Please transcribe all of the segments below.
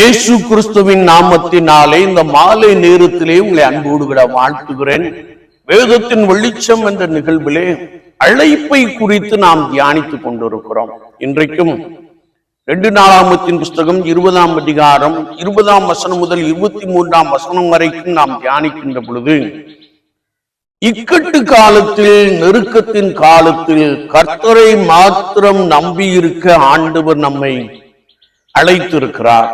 இயேசு கிறிஸ்துவின் நாமத்தினாலே இந்த மாலை நேரத்திலே உங்களை அன்போடு விட வாழ்த்துகிறேன். வேதத்தின் வெளிச்சம் என்ற நிகழ்விலே அழைப்பை குறித்து நாம் தியானித்துக் கொண்டிருக்கிறோம். இன்றைக்கும் ரெண்டு நாளாமத்தின் புஸ்தகம் இருபதாம் அதிகாரம் இருபதாம் வசனம் முதல் இருபத்தி மூன்றாம் வசனம் வரைக்கும் நாம் தியானிக்கின்ற பொழுது இக்கட்டு காலத்தில் நெருக்கத்தின் காலத்தில் கர்த்தரை மாத்திரம் நம்பியிருக்க ஆண்டவர் நம்மை அழைத்திருக்கிறார்.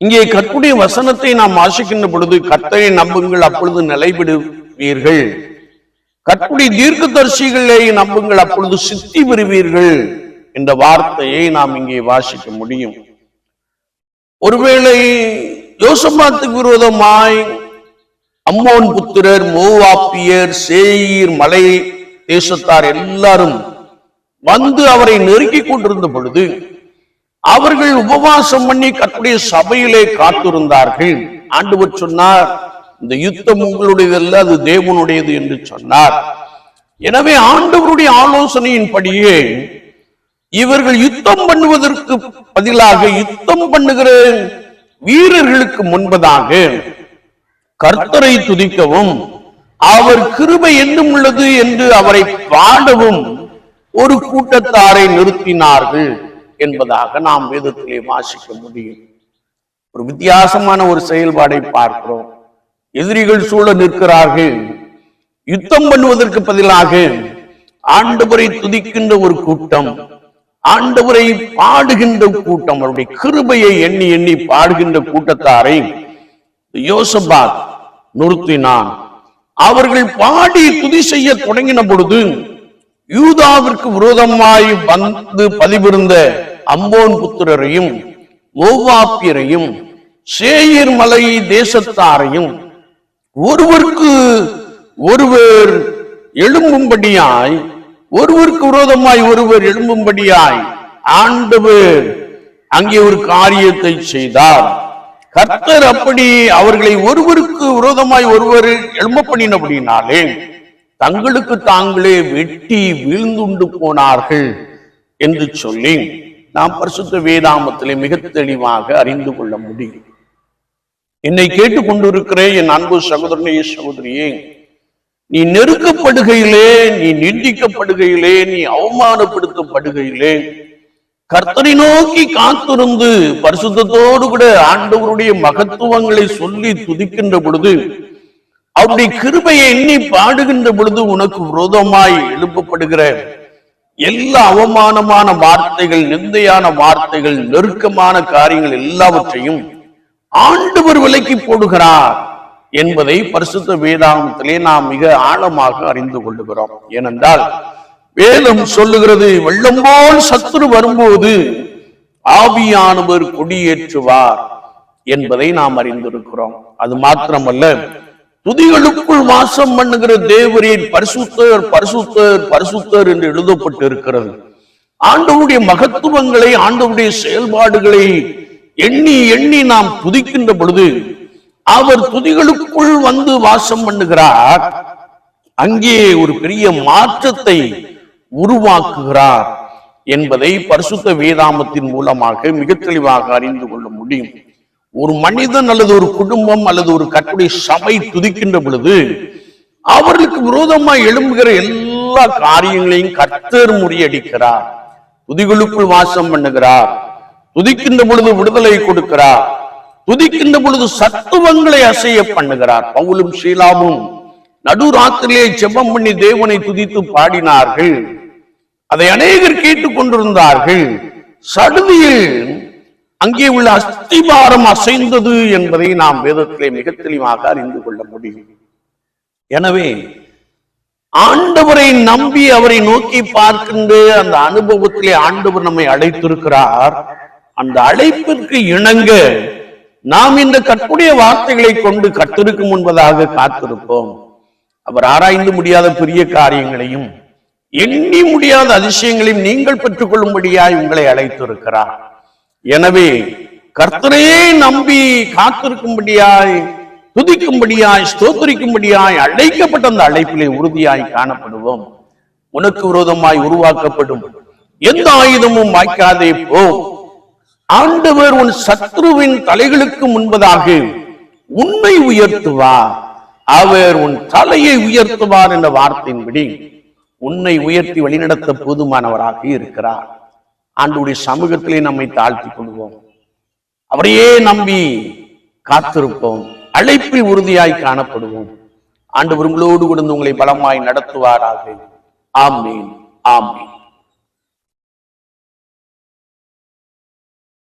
இங்கே கற்புடைய வசனத்தை நாம் வாசிக்கின்ற பொழுது கர்த்தரை நம்புங்கள் அப்பொழுது நிலைபெடுவீர்கள் கற்புடைய தீர்க்கதரிசிகளை நம்புங்கள் அப்பொழுது சித்தி பெறுவீர்கள் என்ற வார்த்தையை நாம் இங்கே வாசிக்க முடியும். ஒருவேளை யோசபாத்துக்கு விரோதமாய் அம்மோன் புத்திரர் மோவாப்பியர் சேயீர் மலை தேசத்தார் எல்லாரும் வந்து அவரை நெருக்கிக் கொண்டிருந்த பொழுது அவர்கள் உபவாசம் பண்ணி கத்துடைய சபையிலே காத்திருந்தார்கள். ஆண்டவர் சொன்னார் இந்த யுத்தம் உங்களுடையதல்ல அது தேவனுடையது என்று சொன்னார். எனவே ஆண்டவருடைய ஆலோசனையின்படியே இவர்கள் யுத்தம் பண்ணுவதற்கு பதிலாக யுத்தம் பண்ணுகிற வீரர்களுக்கு முன்பதாக கர்த்தரை துதிக்கவும் அவர் கிருபை என்னும் உள்ளது என்று அவரை பாடவும் ஒரு கூட்டத்தாரை நிறுத்தினார்கள். என்பதாக நாம் வேதத்திலே வாசிக்க முடியும். ஒரு வித்தியாசமான ஒரு செயல்பாடை பார்க்கிறோம். எதிரிகள் சூழ நிற்கிறார்கள். யுத்தம் பண்ணுவதற்கு பதிலாக ஆண்டவரை துதிக்கின்ற ஒரு கூட்டம் ஆண்டவரை பாடுகின்ற கூட்டம் அவருடைய கிருபையை எண்ணி எண்ணி பாடுகின்ற கூட்டத்தாரை யோசபாத் நிறுத்தினான். அவர்கள் பாடி துதி செய்ய தொடங்கின பொழுது யூதாவிற்கு விரோதமாய் வந்து பதிவிருந்த அம்போன் புத்திரரையும் ஓவாப்பியரையும் சேயிர் மலை தேசத்தாரையும் ஒருவருக்கு ஒருவர் எழும்பும்படியாய் ஒருவருக்கு விரோதமாய் ஒருவர் எழும்பும்படியாய் ஆண்டவர் அங்கே ஒரு காரியத்தை செய்தார். கர்த்தர் அப்படி அவர்களை ஒருவருக்கு விரோதமாய் ஒருவர் எழும்ப பண்ணினபடினாலே தங்களுக்கு தாங்களே வெட்டி வீழ்ந்துண்டு போனார்கள் என்று சொல்லி நாம் பரிசுத்த வேதாமத்திலே மிக தெளிவாக அறிந்து கொள்ள முடியும். என்னை கேட்டுக்கொண்டிருக்கிற என் அன்பு சகோதரனே சகோதரியே நீ நெருக்கப்படுகையிலே நீ நிந்திக்கப்படுகையிலே நீ அவமானப்படுத்தப்படுகையிலே கர்த்தரை நோக்கி காத்திருந்து பரிசுத்தத்தோடு கூட ஆண்டவருடைய மகத்துவங்களை சொல்லி துதிக்கின்ற பொழுது அவருடைய கிருபையை எண்ணி பாடுகின்ற பொழுது உனக்கு விரோதமாய் எழுப்பப்படுகிற எல்லா அவமானமான வார்த்தைகள் நிந்தையான வார்த்தைகள் நெருக்கமான காரியங்கள் எல்லாவற்றையும் ஆண்டவர் விலக்கி போடுகிறார் என்பதை பரிசுத்த வேதாந்தத்திலே நாம் மிக ஆழமாக அறிந்து கொள்ளுகிறோம். ஏனென்றால் வேதம் சொல்லுகிறது வெள்ளம் போல் சத்துரு வரும்போது ஆவியானவர் கொடியேற்றுவார் என்பதை நாம் அறிந்திருக்கிறோம். அது மாத்திரமல்ல துதிகளுக்குள் வாசம் பண்ணுகிற தேவரின் பரிசுத்தர் பரிசுத்தர் பரிசுத்தர் என்று எழுதப்பட்டு இருக்கிறது ஆண்டவருடைய மகத்துவங்களை ஆண்டவருடைய செயல்பாடுகளை எண்ணி எண்ணி நாம் துதிக்கின்ற பொழுது அவர் துதிகளுக்குள் வந்து வாசம் பண்ணுகிறார். அங்கே ஒரு பெரிய மாற்றத்தை உருவாக்குகிறார் என்பதை பரிசுத்த வேதாமத்தின் மூலமாக மிக தெளிவாக அறிந்து கொள்ள முடியும். ஒரு மனிதன் அல்லது ஒரு குடும்பம் அல்லது ஒரு கட்டுடைய சபை துதிக்கின்ற பொழுது அவர்களுக்கு விரோதமாய் எழும்புகிற எல்லா காரியங்களையும் கர்த்தர் முறியடிக்கிறார். துதிகளுக்குள் வாசம் பண்ணுகிறார். துதிக்கின்ற பொழுது விடுதலை கொடுக்கிறார். துதிக்கின்ற பொழுது சத்துவங்களை அசைய பண்ணுகிறார். பவுலும் ஷீலாவும் நடுராத்திரியை ஜெபம் பண்ணி தேவனை துதித்து பாடினார்கள். அதை அநேகர் கேட்டுக் கொண்டிருந்தார்கள் சடுதியில் அங்கே உள்ள அஸ்திபாரம் அசைந்தது என்பதை நாம் வேதத்திலே மிக தெளிவாக அறிந்து கொள்ள முடியும். எனவே ஆண்டவரை நம்பி அவரை நோக்கி பார்க்கின்ற அந்த அனுபவத்திலே ஆண்டவர் நம்மை அழைத்திருக்கிறார். அந்த அழைப்பிற்கு இணங்க நாம் இந்த கற்புடைய வார்த்தைகளை கொண்டு கத்திருக்கும் முன்பதாக காத்திருப்போம். அவர் ஆராய்ந்து முடியாத பெரிய காரியங்களையும் எண்ணி முடியாத அதிசயங்களையும் நீங்கள் பெற்றுக்கொள்ளும்படியாய் உங்களை அழைத்திருக்கிறார். எனவே கர்த்தரையே நம்பி காத்திருக்கும்படியாய் துதிக்கும்படியாய் ஸ்தோத்திரிக்கும்படியாய் அழைக்கப்பட்ட அந்த அழைப்பிலே உறுதியாய் காணப்படுவோம். உனக்கு விரோதமாய் உருவாக்கப்படும். எந்த ஆயுதமும் வாய்க்காதே போ. ஆண்டவர் உன் சத்ருவின் தலைகளுக்கு முன்பதாக உன்னை உயர்த்துவார் அவர் உன் தலையை உயர்த்துவார் என்ற வார்த்தையின்படி உன்னை உயர்த்தி வழிநடத்த போதுமானவராக இருக்கிறார். ஆண்டுடைய சமூகத்திலே நம்மை தாழ்த்தி கொள்வோம் அவரையே நம்பி காத்திருப்போம். அழைப்பில் உறுதியாய் காணப்படுவோம். ஆண்டு உங்களோடு கொடுத்து உங்களை பலமாய் நடத்துவாராக. ஆமீன். ஆமீன்.